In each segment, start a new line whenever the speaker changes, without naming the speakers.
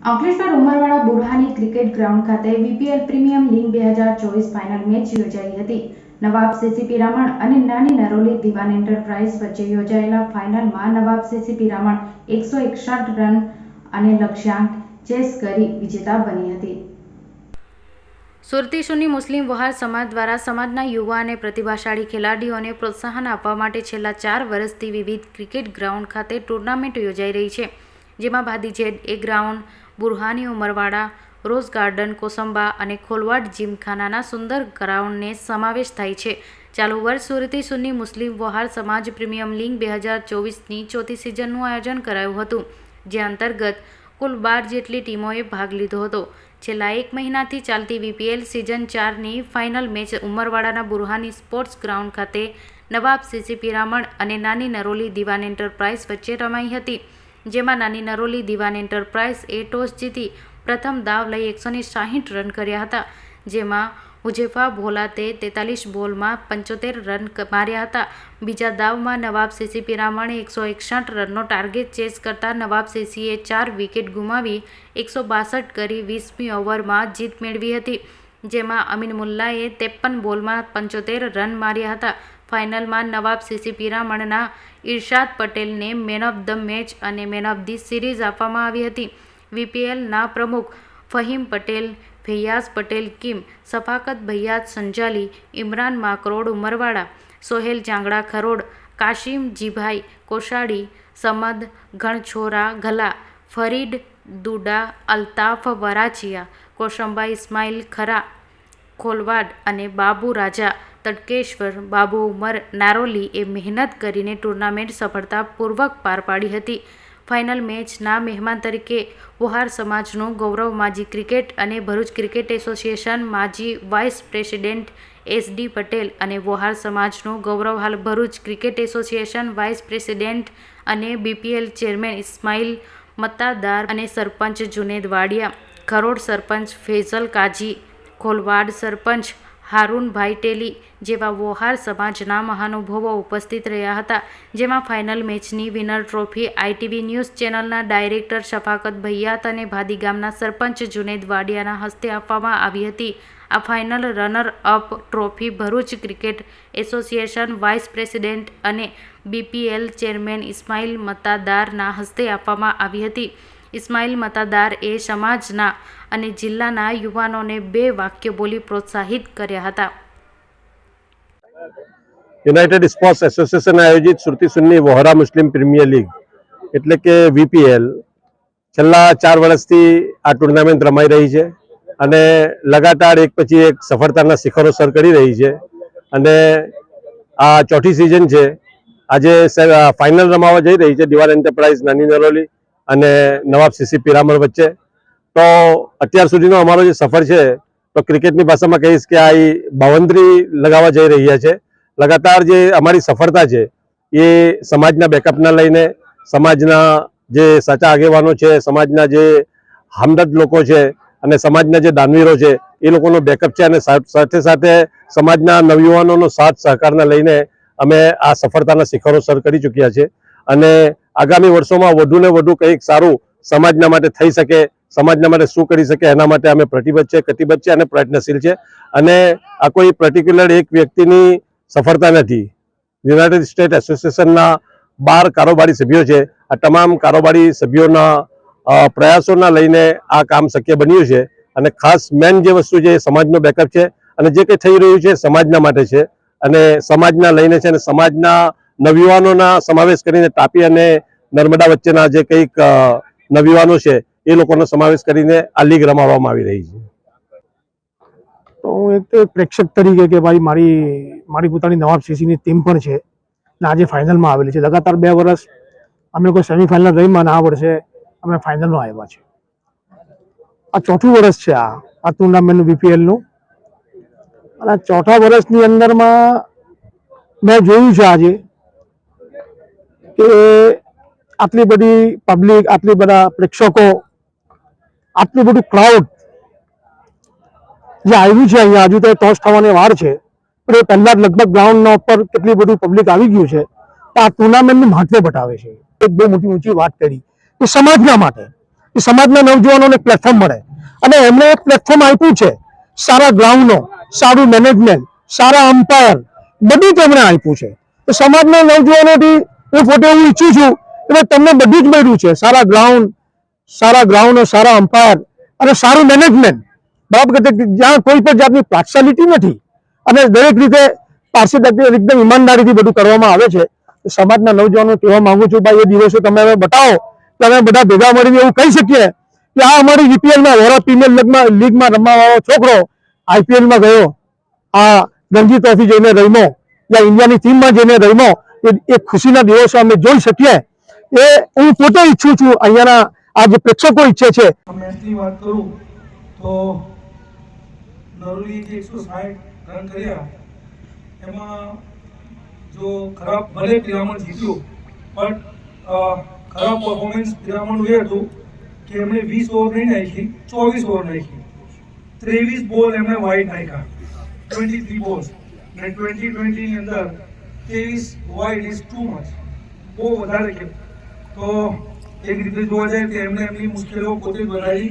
Ankleshwar Umarwada Burhani cricket ground ખાતે VPL premium league બે હજાર ચોવીસ ફાઇનલ મેચ યોજાઈ હતી. નવાબ સીસીપી પિરામણ અને નાની નરોલી દિવાન એન્ટરપ્રાઇઝ વચ્ચે યોજાયેલા ફાઇનલમાં નવાબ સીસીપી પિરામણ એકસો એકસઠ રન અને લક્ષ્યાંક ચેસ કરી વિજેતા બની હતી. સુરતી સુની મુસ્લિમ વહાર સમાજ દ્વારા સમાજના યુવા અને પ્રતિભાશાળી ખેલાડીઓને પ્રોત્સાહન આપવા માટે છેલ્લા ચાર વર્ષથી વિવિધ ક્રિકેટ ગ્રાઉન્ડ ખાતે ટુર્નામેન્ટ યોજાઈ રહી છે, જેમાં ભાદીજેડ એ ground Burhani Umarwada, rose garden, Kosamba અને ખોલવાડ જીમખાનાના સુંદર ગ્રાઉન્ડને સમાવેશ થાય છે. ચાલુ વર્ષ સુરતી સુન્ની મુસ્લિમ વહાર સમાજ પ્રીમિયમ લીગ બે હજાર ચોવીસની ચોથી સિઝનનું આયોજન કરાયું હતું, જે અંતર્ગત કુલ બાર જેટલી ટીમોએ ભાગ લીધો હતો. છેલ્લા એક મહિનાથી ચાલતી વીપીએલ સિઝન ચારની ફાઇનલ મેચ ઉમરવાડાના બુરહાની સ્પોર્ટ્સ ગ્રાઉન્ડ ખાતે નવાબ સીસી પિરામણ અને નાની નરોલી દિવાન એન્ટરપ્રાઇઝ વચ્ચે રમાઈ હતી. જેમાં નાની નરોલી દિવાન એન્ટરપ્રાઇઝ એ ટોસ જીતી પ્રથમ દાવ લઈ એકસો સાહીઠ રન કર્યા હતા, જેમાં હુજેફા ભોલાતે તેતાલીસ બોલમાં પંચોતેર રન માર્યા હતા. બીજા દાવમાં નવાબ સીસી પિરામણે એકસો એકસઠ રનનો ટાર્ગેટ ચેસ કરતા નવાબ સીસીએ ચાર વિકેટ ગુમાવી એકસો બાસઠ કરી વીસમી ઓવરમાં જીત મેળવી હતી, જેમાં અમીન મુલ્લાએ ત્રેપન બોલમાં પંચોતેર રન માર્યા હતા. ફાઇનલમાં નવાબ સીસી પિરામણના ઇરશાદ પટેલને મેન ઓફ ધ મેચ અને મેન ઓફ ધી સિરીઝ આપવામાં આવી હતી. વીપીએલના પ્રમુખ ફહીમ પટેલ, ભૈયાસ પટેલ, કિમ, સફાકત ભૈયાદ સંજાલી, ઇમરાન માકરોડ, ઉમરવાડા, સોહેલ ચાંગડા ખરોડ, કાશિમ જીભાઈ, કોશાડી, સમદ ઘણછોરા ગલા ફરીડ દુડા, અલ્તાફ વરાચિયા કોશંબા ઇસ્માઇલ ખરા ખોલવાડ અને બાબુ રાજા તડકેશ્વર બાબુ ઉમર નારોલી એ મહેનત કરીને ટુર્નામેન્ટ સફળતાપૂર્વક પાર પાડી હતી. ફાઇનલ મેચના મહેમાન તરીકે વોહાર સમાજનું ગૌરવ માજી ક્રિકેટ અને ભરૂચ ક્રિકેટ એસોસિએશન માજી vice president S D Patel અને વોહાર સમાજનું ગૌરવ હાલ Bharuch cricket association vice president અને બીપીએલ ચેરમેન ઇસ્માઇલ મત્તાદાર અને સરપંચ જુનેદ વાડિયા, ખરોડ સરપંચ ફેઝલ કાજી ખોલવાડ સરપંચ હારૂનભાઈ ટેલી જેવા વોહાર સમાજના મહાનુભાવો ઉપસ્થિત રહ્યા હતા, જેમાં ફાઇનલ મેચની વિનર ટ્રોફી આઈટીવી ન્યૂઝ ચેનલના ડાયરેક્ટર શફાકત ભૈયાત અને ભાદી ગામના સરપંચ જુનેદ વાડિયાના હસ્તે આપવામાં આવી હતી. આ final runner up trophy Bharuch cricket association vice president અને બીપીએલ ચેરમેન ઇસ્માઇલ મતાદારના હસ્તે આપવામાં આવી હતી. ઇસ્માઇલ મતાદાર એ સમાજના અને જિલ્લાના યુવાનોને બે વાક્ય બોલી પ્રોત્સાહિત કર્યા હતા.
યુનાઇટેડ સ્પોર્ટ્સ એસોસિએશન આયોજિત Surti Sunni Vohra Muslim premier league, એટલે કે વીપીએલ, છેલ્લા ચાર વર્ષથી આ ટુર્નામેન્ટ રમાઈ રહી છે અને લગાતાર એક પછી એક સફળતાના શિખરો સર કરી રહી છે અને આ ચોથી સિઝન છે. આજે ફાઇનલ રમાવા જઈ રહી છે દિવાલ એન્ટરપ્રાઇઝ નાની નરોલી. અને નવાબ સીસી પિરામણ વચ્ચે. તો અત્યાર સુધીનો અમારો જે સફર છે, તો ક્રિકેટની ભાષામાં કહીશ કે આ બાવંદરી લગાવવા જઈ રહ્યા છે. લગાતાર જે અમારી સફળતા છે, એ સમાજના બેકઅપના લઈને, સમાજના જે સાચા આગેવાનો છે, સમાજના જે હમદર્દ લોકો છે, અને સમાજના જે દાનવીરો છે, એ લોકોનો બેકઅપ છે અને સાથે સાથે સમાજના નવયુવાનોનો સાથ સહકારને લઈને અમે આ સફળતાના શિખરો સર કરી ચૂક્યા છે. અને આગામી વર્ષોમાં વધુ ને વધુ કંઈક સારું સમાજના માટે થઈ શકે, સમાજના માટે શું કરી શકે, એના માટે અમે પ્રતિબદ્ધ છે, કટિબદ્ધ છે અને પ્રયત્નશીલ છે. અને આ કોઈ પર્ટિક્યુલર એક વ્યક્તિની સફળતા નથી. યુનાઇટેડ સ્ટેટ એસોસિએશનના બાર કારોબારી સભ્યો છે. આ તમામ કારોબારી સભ્યોના પ્રયાસોના લઈને આ કામ શક્ય બન્યું છે. અને ખાસ મેન જે વસ્તુ છે એ સમાજનો બેકઅપ છે. અને જે કંઈ થઈ રહ્યું છે સમાજના માટે છે. અને સમાજના લઈને છે અને સમાજના નવયુવાનોના સમાવેશ કરીને તાપી અને નર્મદા વચ્ચેના જે કંઈક નવયુવાનો છે, એ લોકોનો સમાવેશ કરીને આ લીગ રમાડવામાં આવી રહી છે.
તો હું એક પ્રેક્ષક તરીકે કે ભાઈ મારી મારી પોતાની નવાબ શેસીની ટીમ પણ છે ને આજે ફાઇનલમાં આવેલી છે. લગાતાર બે વર્ષ અમે લોકો સેમિફાઇનલ રહીમાં અને આ વર્ષે અમે ફાઇનલમાં આવ્યા છે આ ચોથું વર્ષ છે આ આ ટુર્નામેન્ટનું બીપીએલનું અને ચોથા વર્ષની અંદરમાં મેં જોયું છે આજે કે આટલી બધી પબ્લિક આટલી બધા પ્રેક્ષકો, આટલું બધું ક્રાઉડ જે આવ્યું છે અહીંયા, હજુ તો ટોસ થવાની વાર છે, પણ એ પહેલા જ લગભગ ગ્રાઉન્ડના ઉપર કેટલી બધું પબ્લિક આવી ગયું છે આ ટુર્નામેન્ટનું મહત્વ બતાવે છે. એક બહુ મોટી ઊંચી વાત કરી કે સમાજના માટે એ સમાજના નવજવાનોને પ્લેટફોર્મ મળે. અને એમણે એક પ્લેટફોર્મ આપ્યું છે, સારા ગ્રાઉન્ડનો સારું મેનેજમેન્ટ સારા અમ્પાયર બધું તેમણે આપ્યું છે. તો સમાજના નવજુવાનોથી હું ફોટો હું ઈચ્છું છું. એટલે તમને બધું જ મળ્યું છે. સારા ગ્રાઉન્ડ સારા ગ્રાઉન્ડ સારા અમ્પાયર અને સારું મેનેજમેન્ટ બરાબર કે જ્યાં કોઈ પણ જાતની પાર્શિયાલિટી નથી. અને દરેક રીતે પારસીદારી એકદમ ઈમાનદારીથી બધું કરવામાં આવે છે. સમાજના નવજવાનો કહેવા માંગુ છું, ભાઈ, એ દિવસો તમે હવે બતાવો. કે અમે બધા ભેગા મળીને એવું કહી શકીએ કે આ અમારી જીપીએલમાં વોરા પ્રીમિયર લીગમાં લીગમાં રમવા વાળો છોકરો આઈપીએલમાં ગયો. આ રણજી ટ્રોફી જઈને રમ્યો. યા ઇન્ડિયાની ટીમમાં જઈને રમ્યો. એ ખુશીના દિવસો અમે જોઈ શકીએ. એ, હું પોતે ઈચ્છું છું અહીંયાના આ જે પ્રેક્ષકો ઈચ્છે છે.
જીત્યું, પણ ખરાબ પરફોર્મન્સ પિરામણનું એ હતું કે એમણે વીસ ઓવર નહીં નાખી, ચોવીસ ઓવર નાખી. ત્રેવીસ બોલ એમણે વાઇડ નાખ્યા. ટ્વેન્ટી થ્રી બોલ્સ અને ટ્વેન્ટી ટ્વેન્ટીની અંદર ત્રેવીસ વાઇડ ઇઝ ટુ મચ બહુ વધારે કે તો એક રીતે જોવા જાય તો એમને એમની મુશ્કેલીઓ પોતે જ વધારી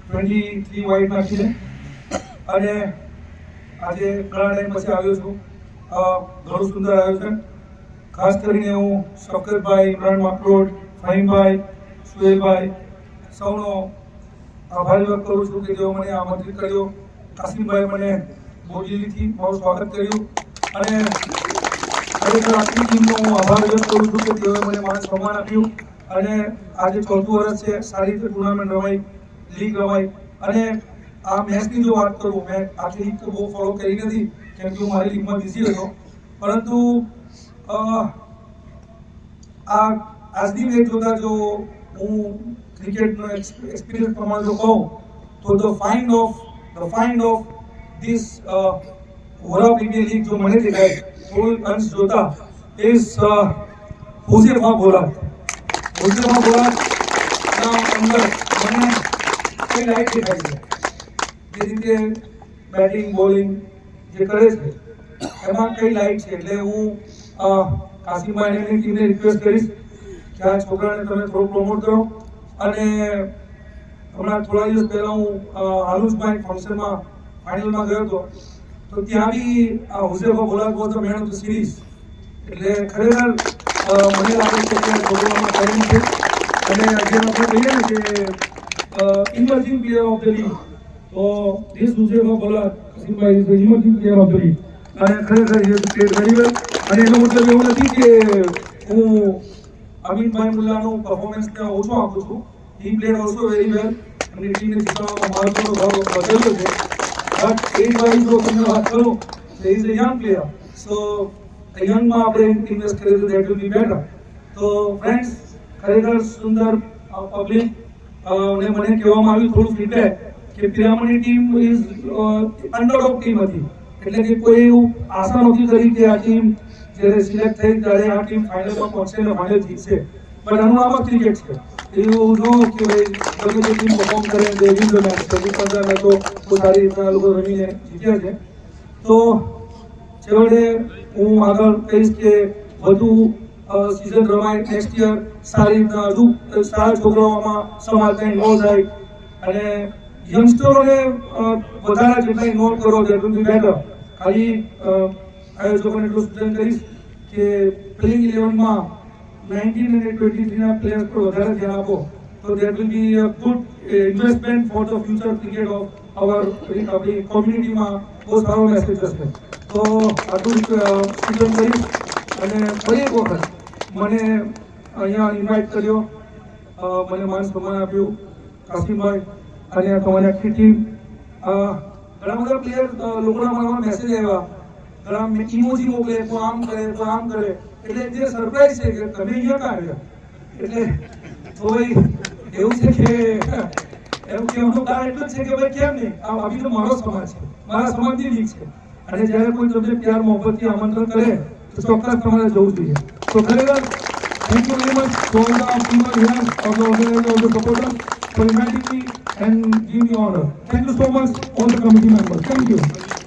ટ્વેન્ટી થ્રી વાઇડ નાખીને. અને આજે ઘણા ટાઈમ પછી આવ્યો છું. ઘણું સુંદર આયોજન ખાસ કરીને હું શફકતભાઈ ઇમરાન માકરોડ, ફહીમભાઈ સુહેલભાઈ સૌનો આભાર વ્યક્ત કરું છું કે જેઓ મને આમંત્રિત કર્યો. કાસિમભાઈ મને બોડેલીથી મારું સ્વાગત કર્યું. અને ખરેખર આખી ટીમનો હું આભાર વ્યક્ત કરું છું કે તેઓએ મને માન સન્માન આપ્યું અને આજે ચોથું વર્ષ છે, સારી રીતે ટુર્નામેન્ટ રમાઈ લીગ રમાઈ અને આ મેચની જો વાત કરું, મેં આખી લીગ તો બહુ ફોલો કરી નથી, કેમ કે હું મારી લીગમાં બિઝી હતો પરંતુ આ આજની મેચ જોતા જો હું ક્રિકેટનો એક્સપિરિયન્સ પ્રમાણે જો કહું, તો the find of the find of this Vora premier league જો મને દેખાય થોડું અંશ જોતા ઇઝ હુઝેફા બોલા હુઝેફા બોલા ના અંદર મને કઈ લાઈટ દેખાય છે. જે રીતે બેટિંગ બોલિંગ જે કરે છે એમાં કઈ લાઈટ છે? એટલે હું કાશીમાં એની ટીમને રિક્વેસ્ટ કરીશ કે આ છોકરાને તમે થોડું પ્રમોટ કરો. અને હમણાં થોડા દિવસ પહેલાં હું અ, હાલુસભાઈ ફંક્શનમાં ફાઇનલમાં ગયો હતો. તો ત્યાં બી આ Bolad was the man of the series. એટલે ખરેખર મને લાગે છે કે છોકરામાં ટેલેન્ટ છે અને જે આપણે કહીએ ને કે emerging player of the league તો this Husefa Bolak Kasimbhai is emerging player of the league અને ખરેખર એ પ્લેડ વેરી વેલ અને એનો મતલબ એવું નથી કે હું અમિતભાઈ મુલ્લાનું પરફોર્મન્સને ઓછું આપું છું. He played also very well અને ટીમને જીતવામાં મહત્વનો ભાગ વધેલો છે. એ વાઇઝ જો તમને વાત કરું તો is a young player so યંગમાં આપણે ઇન્વેસ્ટ કરીએ તો દેટ વિલ બી બેટર તો ફ્રેન્ડ્સ ખરેખર સુંદર પબ્લિક ને મને કહેવામાં આવ્યું થોડું ફીડબેક કે પિરામણી ટીમ ઇઝ અંડરડોગ ટીમ હતી એટલે કે કોઈ એવું આશા નહોતી કરી કે આ ટીમ જ્યારે સિલેક્ટ થઈ ત્યારે આ ટીમ ફાઇનલમાં પહોંચશે અને ફાઇનલ જીતશે પણ આનું આમ જ ક્રિકેટ છે એવું ન કે ભાઈ ગમે તે સારી રીતના લોકો રમીને જીત્યા છે. તો છેવટે હું આગળ કહીશ કે વધુ સિઝન રમાય નેક્સ્ટ સારી રીતના હજુ સારા છોકરાઓમાં સમાજને ઇન્વોલ્વ થાય અને યંગસ્ટરોને વધારે જેટલા ઇન્વોલ્વ કરો દેટ વિલ બી બેટર ખાલી આયોજકોને એટલું સૂચન કરીશ કે પ્લેઇંગ ઇલેવનમાં નાઇન્ટીન અને ટ્વેન્ટી થ્રીના પ્લેયર્સ પર વધારે ધ્યાન આપો તો that will be a good investment for the future cricket of our આપણી કોમ્યુનિટીમાં બહુ સારો મેસેજ હશે. તો આટલું સૂચન કરીશ. અને ફરી એક વખત મને અહીંયા ઇન્વાઇટ કર્યો. મને માન સન્માન આપ્યું કાશીમભાઈ અને તમારી આખી ટીમ ઘણા બધા પ્લેયર લોકોના મનમાં મેસેજ આવ્યા. ઘણા ઇમોજી મોકલે, તો આમ કરે, તો આમ કરે. એટલે જે સરપ્રાઈઝ છે કે તમે અહીંયા ક્યાં આવ્યા એટલે ભાઈ એવું છે કે એમ કહેવાનું કારણ એટલું છે કે ભાઈ કેમ નહીં આ અભી તો મારો સમાજ છે મારા સમાજની લીગ છે અને જ્યારે કોઈ તમને પ્યાર મોહબ્બતથી આમંત્રણ કરે તો ચોક્કસ તમારે જવું જોઈએ તો ખરેખર you very much to all the people here, all the organizers, all the supporters for inviting me and giving me honor. Thank you so much, all the committee members. Thank you.